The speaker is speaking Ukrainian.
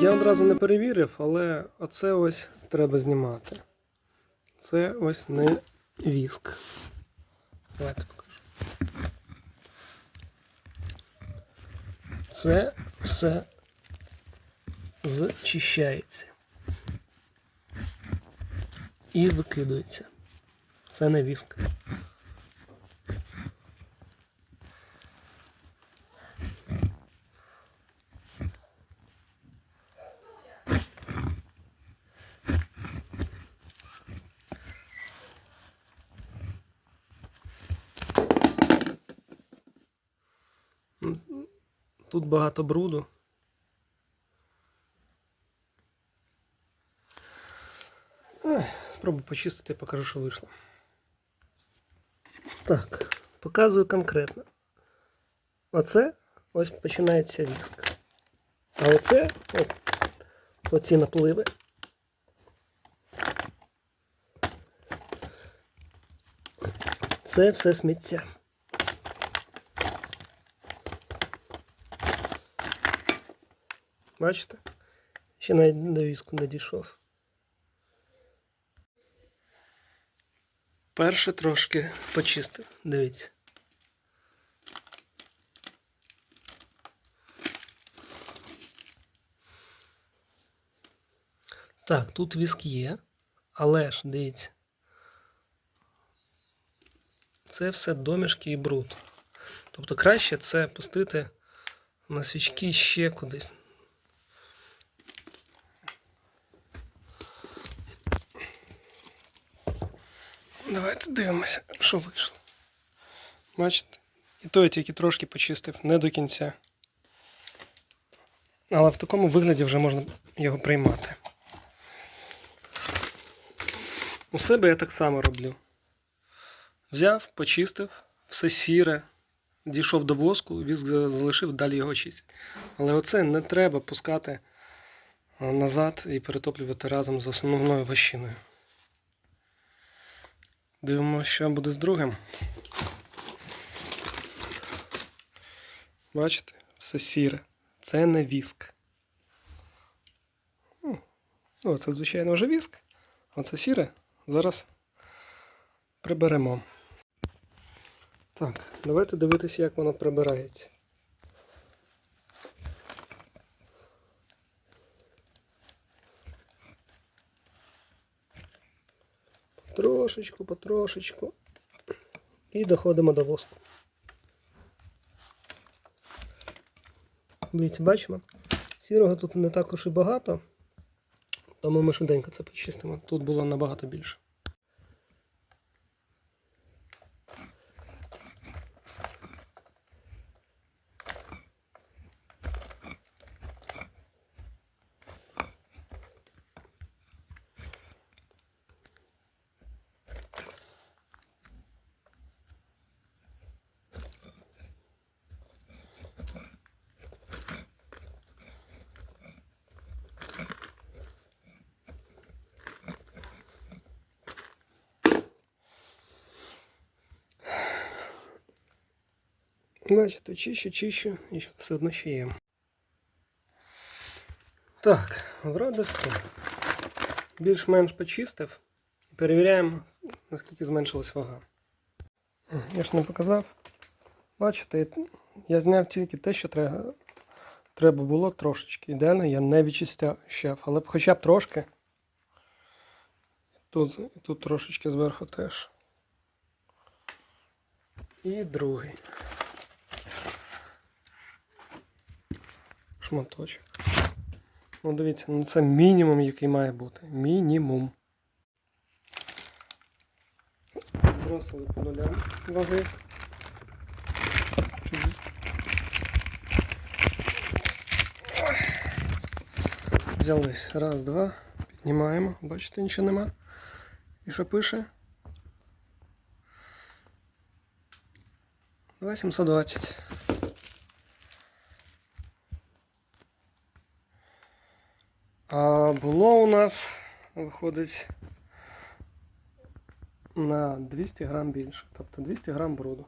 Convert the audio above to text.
Я одразу не перевірив, але оце ось треба знімати. Це ось не віск. Давайте покажу. Це все зчищається. І викидується. Це не віск. Тут багато бруду. Спробую почистити, покажу, що вийшло. Так, показую конкретно. Оце ось починається віск. А оце от, оці напливи. Це все сміття. Бачите? Ще навіть до віску не дійшов. Перше трошки почистив. Дивіться. Так, тут віск є, але ж дивіться. Це все домішки і бруд. Тобто краще це пустити на свічки ще кудись. Давайте дивимося, що вийшло. Бачите? І той тільки трошки почистив, не до кінця. Але в такому вигляді вже можна його приймати. У себе я так само роблю. Взяв, почистив, все сіре, дійшов до воску, віск залишив, далі його чистять. Але оце не треба пускати назад і перетоплювати разом з основною вощиною. Дивимося, що буде з другим. Бачите, все сіре. Це не віск. Ну, це, звичайно, вже віск. Оце сіре. Зараз приберемо. Так, давайте дивитися, як воно прибирається. Потрошечку, потрошечку. І доходимо до воску. Дивіться, бачимо. Сірого тут не також і багато, тому ми швиденько це почистимо. Тут було набагато більше. Бачите, чищу, чищу і все одно ще є. Так, вроде все. Більш-менш почистив. Перевіряємо, наскільки зменшилась вага. Я ж не показав. Бачите, я зняв тільки те, що треба треба було трошечки. Ідеально я не відчищав, але хоча б трошки. Тут, тут трошечки зверху теж. І другий. Шматочок. Ну, дивіться, ну це мінімум, який має бути. Мінімум. Збросили по нулям ваги. Взялись. Раз, два. Піднімаємо. Бачите, нічого нема. І що пише? 2720. А було у нас, виходить, на 200 грам більше. Тобто 200 грам бруду.